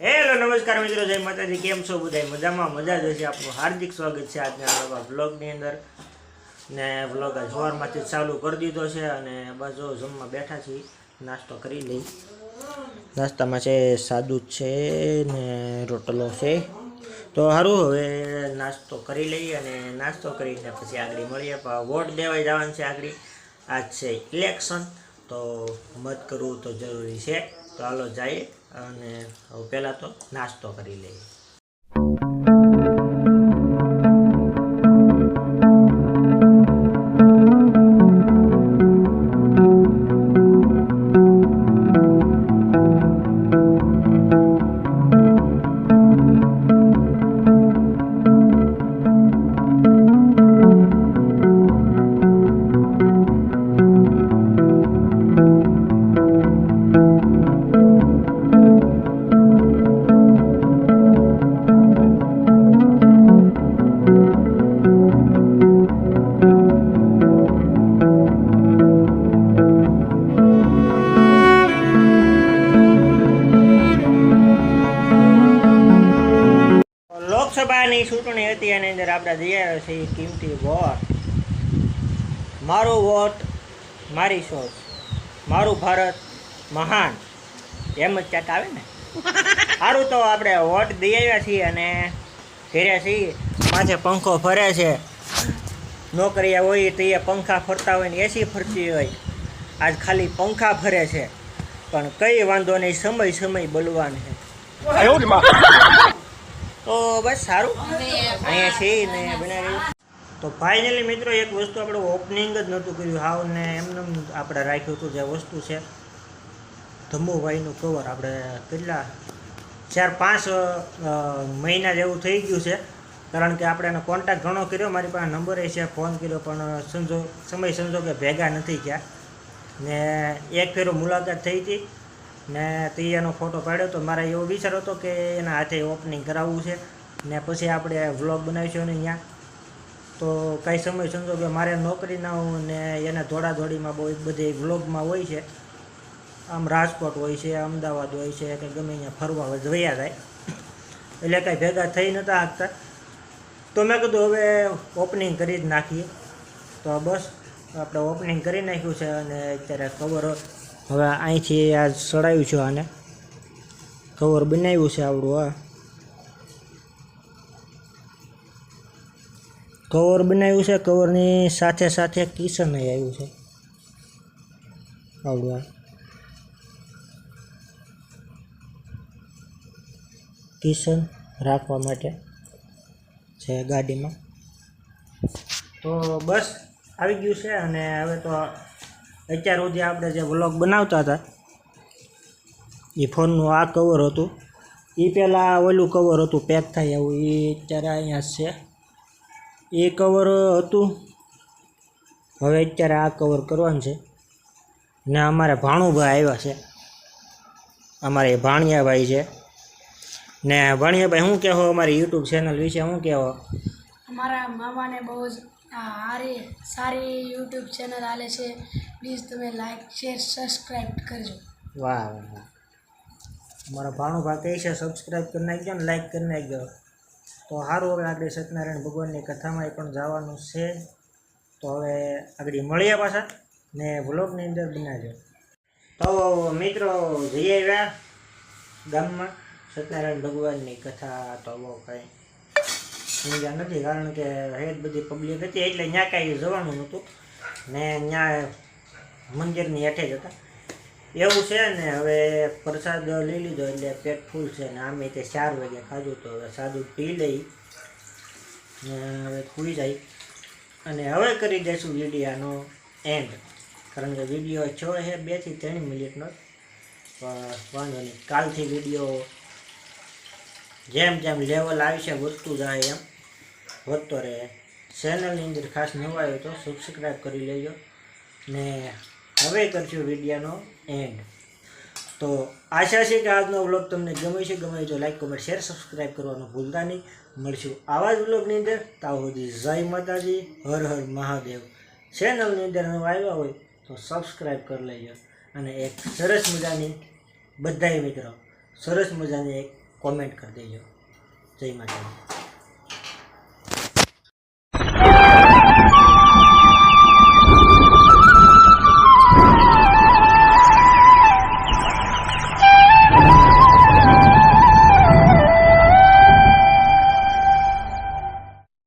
Hello નમસ્કાર મિત્રો, જય માતાજી. કેમ છો બધા મજામાં? મજા જ હશે આપણું હાર્દિક સ્વાગત છે આજના નવા બ્લોગની અંદર. ને બ્લોગ આજ સવારમાંથી ચાલુ કરી દીધો છે અને બસ જો જમવા બેઠા છીએ. નાસ્તો કરી લઈ. નાસ્તામાં છે સાદું છે ને રોટલો છે. તો સારું હવે નાસ્તો કરી લઈએ અને નાસ્તો કરીને પછી આગળ મળીએ. વોટ દેવાય જવાનું છે આગળ. આજ છે ઇલેક્શન. તો મત કરવું તો જરૂરી છે. તો હાલો જઈએ. અને હવે પહેલાં તો નાસ્તો કરી લઈએ. લોકસભાની ચૂંટણી હતી, એની અંદર આપણે જઈ આવ્યા છીએ કિંમતી વોટ. મારો વોટ મારી સોચ. મારું ભારત મહાન. એમ જ ચાટ આવે ને? સારું તો આપણે વોટ દઈ આવ્યા છીએ અને ઘરે છીએ. માથે પંખો ફરે છે. નોકરીએ હોય તો એ પંખા ફરતા હોય ને એસી ફરતી હોય. આજ ખાલી પંખા ફરે છે. પણ કઈ વાંધો નહીં, સમય સમય બલવાન છે. તો બસ સારું. અહીંયા છે ને બનાવી. તો ફાઇનલી મિત્રો એક વસ્તુ આપણે ઓપનિંગ જ નહોતું કર્યું. હાવ ને એમને એમ આપણે રાખ્યું હતું જે વસ્તુ છે. ધમ્મુભાઈનું કવર આપણે કેટલા? ચાર પાંચ મહિના જેવું થઈ ગયું છે. કારણ કે આપણે એનો કોન્ટેક્ટ ઘણો કર્યો. મારી પાસે નંબર છે, ફોન કર્યો, પણ સંજોગ સમય સંજોગે ભેગા નથી ગયા ને એક ફેરો મુલાકાત થઈ હતી. ને તે એનો ફોટો પાડ્યો તો મારે એવો વિચાર હતો કે એના હાથે ઓપનિંગ કરાવવું છે. ને પછી આપણે વ્લોગ બનાવીશું ને અહીંયા. તો કાંઈ સમય સંજોગે મારે નોકરી ના હોય ને એને દોડાદોડીમાં બહુ બધી વ્લોગમાં હોય છે. આમ રાજકોટ હોય છે, અમદાવાદ હોય છે, કે ગમે અહીંયા ફરવા વયા જાય એટલે કાંઈ ભેગા થઈ નતા શકતા તો મેં કીધું હવે ઓપનિંગ કરી જ નાખીએ. તો બસ, આપણે ઓપનિંગ કરી નાખ્યું છે અને અત્યારે કવર હવે અહીંથી આ ચડાવ્યું છે આને. કવર બનાવ્યું છે આવડું આ કવર બનાવ્યું છે કવરની સાથે સાથે કિશન આવ્યું છે. આવડું આ કિશન રાખવા માટે છે ગાડીમાં. તો બસ, આવી ગયું છે અને હવે તો અત્યાર સુધી આપણે જે વ્લોગ બનાવતા હતા, એ ફોનનું આ કવર હતું. એ પહેલાં ઓલું કવર હતું પેક થાય એવું, એ અત્યારે અહીંયા છે. એ કવર હતું. હવે અત્યારે આ કવર કરવાનું છે. ને અમારે ભાણુભાઈ આવ્યા છે. અમારે ભાણિયાભાઈ છે. ને ભાણિયાભાઈ, શું કહેવો અમારી યુટ્યુબ ચેનલ વિશે, શું કહેવો? અમારા મામાને બહુ જ સારી યુટ્યુબ ચેનલ આલે છે. પ્લીઝ તમે લાઈક, શેર સબસ્ક્રાઈબ કરજો. વાહ વાહ વાહ. અમારા ભાણુભા કહે છે સબસ્ક્રાઈબ કરી નાખજો ને લાઈક કરી નાખજો. તો સારું હવે આગળ સત્યનારાયણ ભગવાનની કથામાં પણ જવાનું છે. તો હવે આગળ મળીએ પાછા ને વ્લોગની અંદર બનાવજો. તો મિત્રો, જઈ આવ્યા ગામમાં સત્યનારાયણ ભગવાનની કથા તો બહુ કંઈ સમજ્યા નથી, કારણ કે હેડ બધી પબ્લિક હતી, એટલે ત્યાં કાંઈ જવાનું નહોતું. ને ત્યાં મંદિરની હેઠે જ હતા. એવું છે ને, હવે પ્રસાદ લઈ લીધો એટલે પેટ ફૂલ છે ને, આમે તે ચાર વાગે ખાધું તો હવે સાદું પી લઈ. ને હવે ખુલી જાય. અને હવે કરી દઈશું વિડીયાનો એન્ડ કારણ કે વીડિયો છ છે બેથી ત્રણ મિનિટનો. વાંધો નહીં, કાલથી વીડિયો જેમ જેમ લેવલ આવી છે, વધતું જાય એમ. વધતો રહે. ચેનલની અંદર ખાસ નવા આવ્યો તો સબસ્ક્રાઈબ કરી લેજો. ને હવે કરશું વિડીયોનો એન્ડ તો આશા છે કે આજનો વ્લોગ તમને ગમે છે ગમે જો લાઈક કોમેન્ટ શેર સબસ્ક્રાઈબ કરવાનું ભૂલતા નહીં. મળશું આવા જ વ્લોગની અંદર. તાવ સુધી જય માતાજી, હર હર મહાદેવ. ચેનલની અંદર નવા આવ્યા હોય તો સબસ્ક્રાઈબ કરી લેજો. અને એક સરસ મજાની બધાએ મિત્રો, સરસ મજાની એક કોમેન્ટ કરી દેજો. જય માતાજી.